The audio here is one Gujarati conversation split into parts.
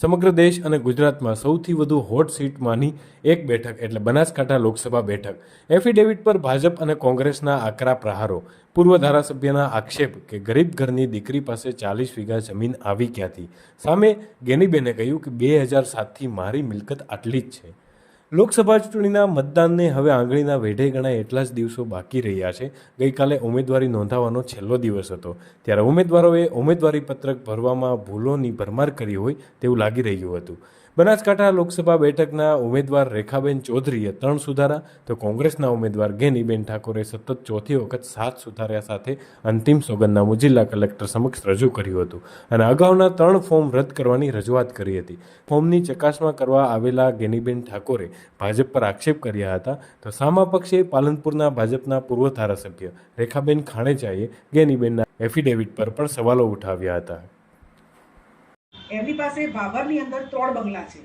સમગ્ર દેશ અને ગુજરાતમાં સૌથી વધુ હોટ સીટમાંની એક બેઠક એટલે બનાસકાંઠા લોકસભા બેઠક. એફિડેવિટ પર ભાજપ અને કોંગ્રેસના આકરા પ્રહારો. પૂર્વ ધારાસભ્યના આક્ષેપ કે ગરીબ ઘરની દીકરી પાસે ચાલીસ વીઘા જમીન આવી ક્યાંથી? સામે ગેનીબેને કહ્યું કે બે હજાર સાતથી મારી મિલકત આટલી જ છે. લોકસભા ચૂંટણીના મતદાનને હવે આંગળીના વેઢે ગણાય એટલા જ દિવસો બાકી રહ્યા છે. ગઈકાલે ઉમેદવારી નોંધાવવાનો છેલ્લો દિવસ હતો. ત્યારે ઉમેદવારોએ ઉમેદવારી પત્રક ભરવામાં ભૂલોની ભરમાર કરી હોય તેવું લાગી રહ્યું હતું. બનાસકાંઠા લોકસભા બેઠકના ઉમેદવાર રેખાબેન ચૌધરીએ ત્રણ સુધારા તો કોંગ્રેસના ઉમેદવાર ગેનીબેન ઠાકોરે સતત ચોથી વખત સાત સુધાર્યા સાથે અંતિમ સોગંદનામું જિલ્લા કલેક્ટર સમક્ષ રજૂ કર્યું હતું અને અગાઉના ત્રણ ફોર્મ રદ કરવાની રજૂઆત કરી હતી. ફોર્મની ચકાસણા કરવા આવેલા ગેનીબેન ઠાકોરે ભાજપ પર આક્ષેપ કર્યા હતા. તો સામા પક્ષે પાલનપુરના ભાજપના પૂર્વ ધારાસભ્ય રેખાબેન ખાણેચાએ ગેનીબેનના એફિડેવિટ પર પણ સવાલો ઉઠાવ્યા હતા. એમની પાસે ભાભરની અંદર ત્રણ બંગલા છે.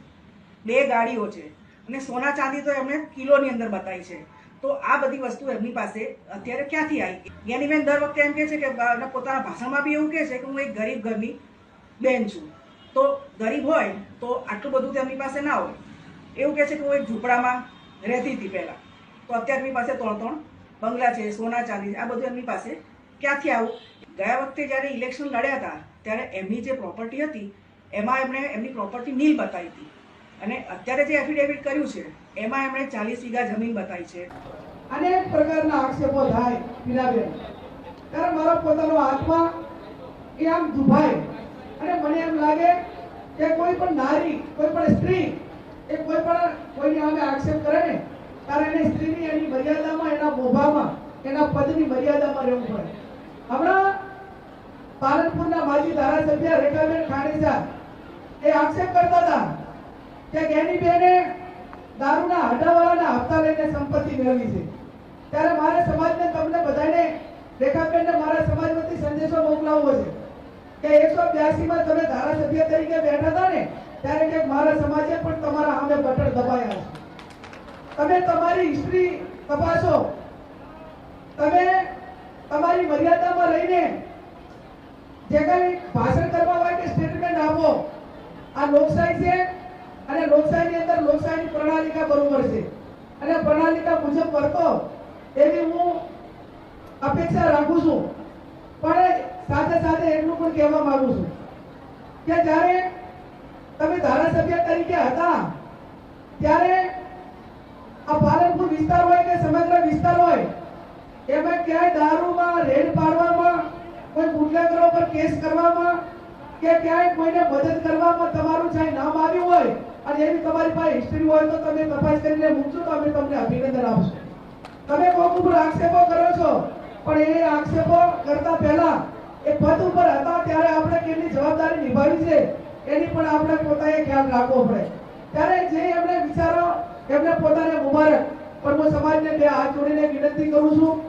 બે ગાડીઓ છે અને સોના ચાંદી તો એમણે કિલોની અંદર બતાવી છે. તો આ બધી વસ્તુ એમની પાસે અત્યારે ક્યાંથી આવી? જ્ઞાનીબેન દર વખતે એમ કહે છે કે પોતાના ભાષણમાં બી એવું કહે છે કે હું એક ગરીબ ઘરની બેન છું. તો ગરીબ હોય તો આટલું બધું તેમની પાસે ના હોય. એવું કહે છે કે હું એક ઝૂંપડામાં રહેતી હતી પહેલાં. તો અત્યારે એમની પાસે ત્રણ ત્રણ બંગલા છે, સોના ચાંદી આ બધું એમની પાસે ક્યાંથી આવું? ગયા વખતે જ્યારે ઇલેક્શન લડ્યા હતા, ત્યારે એમની જે પ્રોપર્ટી હતી, એમાં એમણે એમની પ્રોપર્ટી નીલ બતાવી હતી. અને અત્યારે જે એફિડેવિટ કર્યું છે, એમાં એમણે ચાલીસ વીઘા જમીન બતાવી છે. અનેક પ્રકારના આક્ષેપો થાય મીરાબેન. ત્યારે મારો પોતાનો આત્મા એ આમ દુભાય. અને મને એમ લાગે કે કોઈ પણ નારી, કોઈ પણ સ્ત્રી એ કોઈ પણ કોઈની સામે આક્ષેપ કરે ને, ત્યારે એને સ્ત્રીની એની મર્યાદામાં, એના મોભામાં, એના પદની મર્યાદામાં રહેવું પડે. હમણાં પાલનપુરના માજી ધારાસભ્ય રેખાબેન ખાણેજા એ આક્ષેપ કરતા હતા કે જ્ઞાનીબેને દારૂના હટાવાળાના હપ્તા લઈને સંપત્તિ મેળવી છે. ત્યારે મારે સમાજને તમને બધાને, રેખાબેનને મારા સમાજ વતી સંદેશો મોકલાવવો છે. કે એકસો બ્યાસીમાં તમે ધારાસભ્ય તરીકે બેઠા હતા ને, ત્યારે કે મારા સમાજે પણ તમારા સામે બટન દબાયા છે. તમે તમારી હિસ્ટ્રી તપાસો. તમે તમારી મર્યાદામાં રહીને જે કઈ ભાષણ કરવા હોય સ્ટેટમેન્ટ આપો, આ લોકશાહી છે અને લોકશાહીની અંદર લોકશાહીની પ્રણાલિકા બરોબર છે. અને પ્રણાલિકા મુજબ કરતો એવી હું અપેક્ષા રાખું છું. પણ સાથે સાથે એટલું પણ કહેવા માંગુ છું કે જ્યારે તમે ધારાસભ્ય તરીકે હતા. ત્યારે આ પાલનપુર વિસ્તાર હોય કે સમગ્ર વિસ્તાર હોય, એમાં ક્યાંય દારૂમાં, રેડ પાડવામાં, કોઈ બુટલેગરો પર કેસ કરવામાં કે ક્યાંય કોઈને મદદ કરવામાં તમારું ચાહે નામ આવ્યું હોય, અને એની તમારી પાસે હિસ્ટ્રી હોય તો તમે તપાસ કરીને મૂકજો, તો અમે તમને અભિનંદન આપશું. તમે કોક ઉપર આક્ષેપો કરો છો, પણ એ આક્ષેપો કરતા પહેલા એ પદ ઉપર હતા, ત્યારે આપણે કેટલી જવાબદારી નિભાવી છે? એની પણ આપણે પોતાએ ખ્યાલ રાખવો પડે. ત્યારે જે એમને વિચારો, એમને પોતાને મુબારક. પણ હું સમાજને બે હાથ જોડીને વિનંતી કરું છું